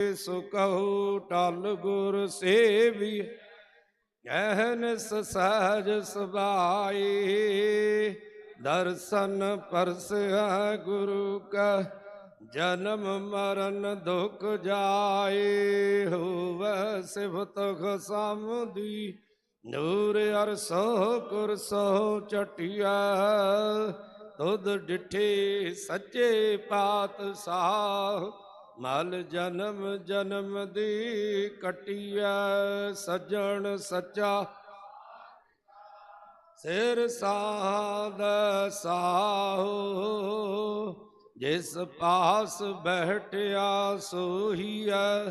ਸੋ ਟਲ ਗੁਰ ਸੇਵੀ ਗਹਿਨਸ ਸਹਜ ਸੁਭਾਈ। ਦਰਸ਼ਨ ਪਰਸੈ ਗੁਰੂ ਕਾ, ਜਨਮ ਮਰਨ ਦੁਖ ਜਾਏ। ਹੋਵੈ ਸਿਫਤ ਖਸਮਦੀ ਨੂਰ ਅਰਸੋ ਕੁਰਸੋ ਚਟਿਆ। ਤੁਧ ਡਿਠੇ ਸੱਚੇ ਪਾਤਸ਼ਾਹ ਮਲ ਜਨਮ ਜਨਮ ਦੀ ਕਟਿਆ ਸੱਜਣ ਸੱਚਾ। ਸਿਰ ਸਾਧ ਸਾਹੋ, ਜਿਸ ਪਾਸ ਬਹਿਟਿਆ ਸੋਹੀਐ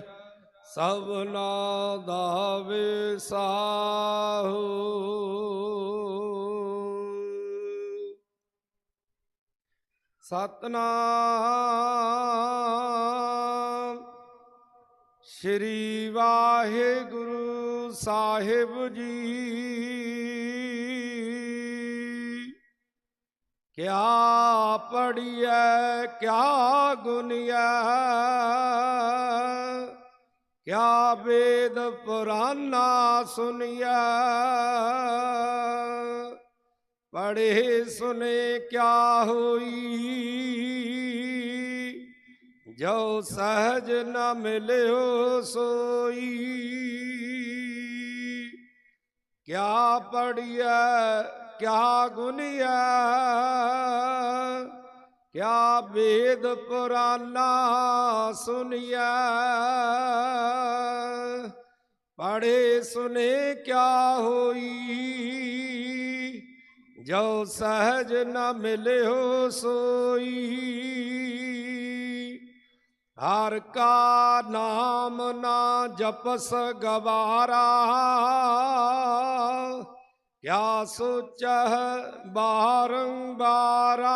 ਸਭਨਾ ਦਾ ਵਿਸਾਹੋ ਸਤਨਾਮ ਸ੍ਰੀ ਵਾਹਿਗੁਰੂ ਸਾਹਿਬ ਜੀ। ਕਿਆ ਪੜੀਐ ਕਿਆ ਗੁਨੀਐ, ਕਿਆ ਵੇਦ ਪੁਰਾਨਾ ਸੁਨੀਐ। ਪੜੇ ਸੁਨੇ ਕਿਆ ਹੋਈ। ਜੋ ਸਹਜ ਨਾ ਮਿਲਿਓ ਸੋਈ। ਕਿਆ ਪੜੀਐ ਕਿਆ ਗੁਨੀਐ, ਕਿਆ ਵੇਦ ਪੁਰਾਨਾ ਸੁਨੀਐ। ਪੜੇ ਸੁਨੇ ਕਿਆ ਹੋਈ, ਜੋ ਸਹਜ ਨਾ ਮਿਲਿਓ ਸੋਈ। ਹਰ ਕਾ ਨਾਮ ਨਾ ਜਪਸ ਗਵਾਰਾ ਕਿਆ ਸੋਚਹਿ ਬਾਰੰਬਾਰਾ।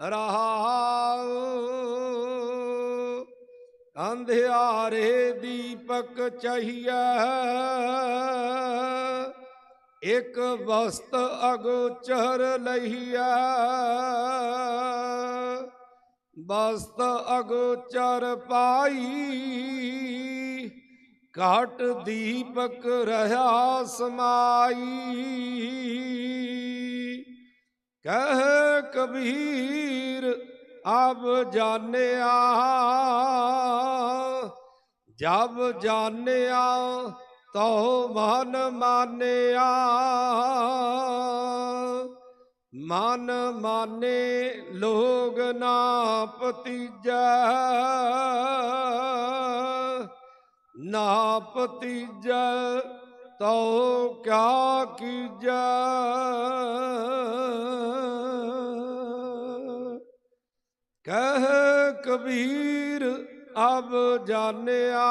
ਰਹਾਉ ਅੰਧਿਆਰੇ ਦੀਪਕ ਚਹੀਐ, ਇਕ ਵਸਤ ਅਗੋਚਰ ਲਈਐ ਬਸਤ ਅਗੋਚਰ ਪਾਈ, ਘਟ ਦੀਪਕ ਰਹਾ ਸਮਾਈ। ਕਹਿ ਕਬੀਰ, ਅਬ ਜਾਣਿਆ, ਜਬ ਜਾਣਿਆ ਤੋ ਮਨ ਮਾਨਿਆ। ਮਨ ਮਾਨੇ ਲੋਗ ਨਾ ਪਤੀਜੈ ਨਾ ਪਤੀਜੈ ਤੋ ਕਿਆ ਕੀਜੈ। ਕਹਿ ਕਬੀਰ ਅਬ ਜਾਣਿਆ।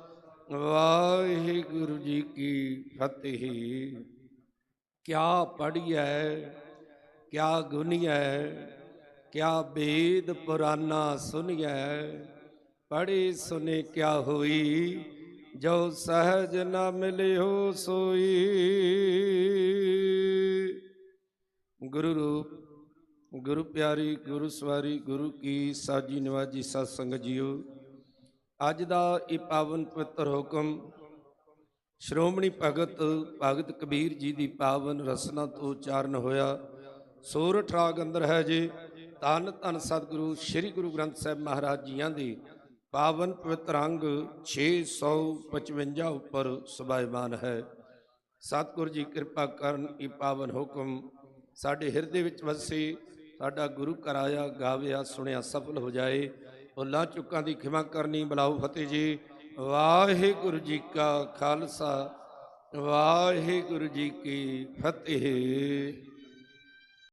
ਵਾਹਿਗੁਰੂ ਜੀ ਕੀ ਫਤਿਹ। ਕਿਆ ਪੜੀਐ ਕਿਆ ਗੁਨੀਐ, ਕਿਆ ਵੇਦ ਪੁਰਾਨਾ ਸੁਨੀਐ। ਪੜੀ ਸੁਨੇ ਕਿਆ ਹੋਈ, ਜੋ ਸਹਜ ਨ ਮਿਲਿਓ ਸੋਈ। ਗੁਰੂ ਰੂਪ, ਗੁਰੂ ਪਿਆਰੀ, ਗੁਰੂ ਸਵਾਰੀ, ਗੁਰੂ ਕੀ ਸਾਜੀ ਨਿਵਾਜੀ ਸਤ ਸੰਗਤ ਜੀਓ। ਅੱਜ ਦਾ ਇਹ ਪਾਵਨ ਪਵਿੱਤਰ ਹੁਕਮ ਸ਼੍ਰੋਮਣੀ ਭਗਤ ਭਗਤ ਕਬੀਰ ਜੀ ਦੀ ਪਾਵਨ ਰਸਨਾ ਤੋਂ ਉਚਾਰਨ ਹੋਇਆ। ਸੋਰਠ ਰਾਗ ਅੰਦਰ ਹੈ ਜੀ। ਧੰਨ ਧੰਨ ਸਤਿਗੁਰੂ, ਸ੍ਰੀ ਗੁਰੂ ਗ੍ਰੰਥ ਸਾਹਿਬ ਮਹਾਰਾਜ ਜੀਆਂ ਦੀ ਪਾਵਨ ਪਵਿੱਤਰ ਅੰਗ 655 ਉੱਪਰ ਸੁਭਾਇਮਾਨ ਹੈ। ਸਤਿਗੁਰ ਜੀ ਕਿਰਪਾ ਕਰਨ ਇਹ ਪਾਵਨ ਹੁਕਮ ਸਾਡੇ ਹਿਰਦੇ ਵਿੱਚ ਵਸੇ, ਸਾਡਾ ਗੁਰੂ ਕਰਾਇਆ ਗਾਵਿਆ, ਸੁਣਿਆ, ਸਫਲ ਹੋ ਜਾਏ। ਭੁੱਲਾਂ ਚੁੱਕਾਂ ਦੀ ਖਿਮਾ ਕਰਨੀ ਬਲਾਉ ਫਤਿਹ ਜੀ। ਵਾਹਿਗੁਰੂ ਜੀ ਕਾ ਖਾਲਸਾ, ਵਾਹਿਗੁਰੂ ਜੀ ਕੀ ਫਤਿਹ।